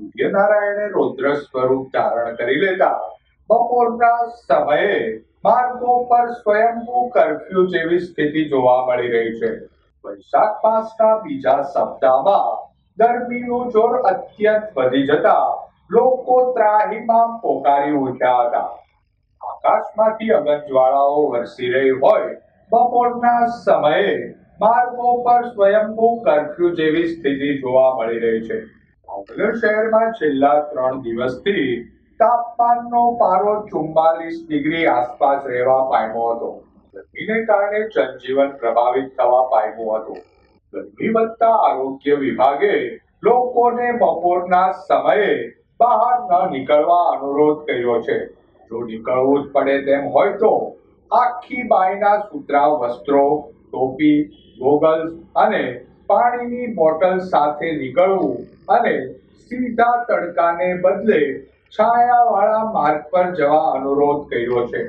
સૂર્યનારાયણે રૌદ્ર સ્વરૂપ ધારણ કરી લેતા બપોરના સમયે માર્ગો પર સ્વયંભૂ કર્ફ્યુ જેવી સ્થિતિ જોવા મળી રહી છે. વૈશાખ માસના બીજા સપ્તાહમાં ગરમીનું જોર અત્યંત વધી જતા લોકો ત્રાહીમાં પોકારી ઉઠ્યા હતા. આકાશમાંથી અગનજ્વાળાઓ વરસી રહી હોય બપોરના સમયે માર્ગો પર સ્વયંભૂ કર્ફ્યુ જેવી સ્થિતિ જોવા મળી રહી છે. ભાવનગર શહેરમાં છેલ્લા ત્રણ દિવસથી તાપમાનનો પારો ચુમ્બાલીસ ડિગ્રી આસપાસ રહેવા પામ્યો હતો. ગરમીને કારણે જનજીવન પ્રભાવિત થવા પામ્યું હતું. ગરમી વધતા આરોગ્ય વિભાગે લોકોને બપોરના સમયે બહાર ન નીકળવા અનુરોધ કર્યો છે. જો નીકળવું જ પડે તેમ હોય તો આખી બાયના સુતરા વસ્ત્રો, ટોપી, ગોગલ્સ અને પાણીની બોટલ સાથે નીકળવું અને સીધા તડકાને બદલે છાયાવાળા માર્ગ પર જવા અનુરોધ કર્યો છે.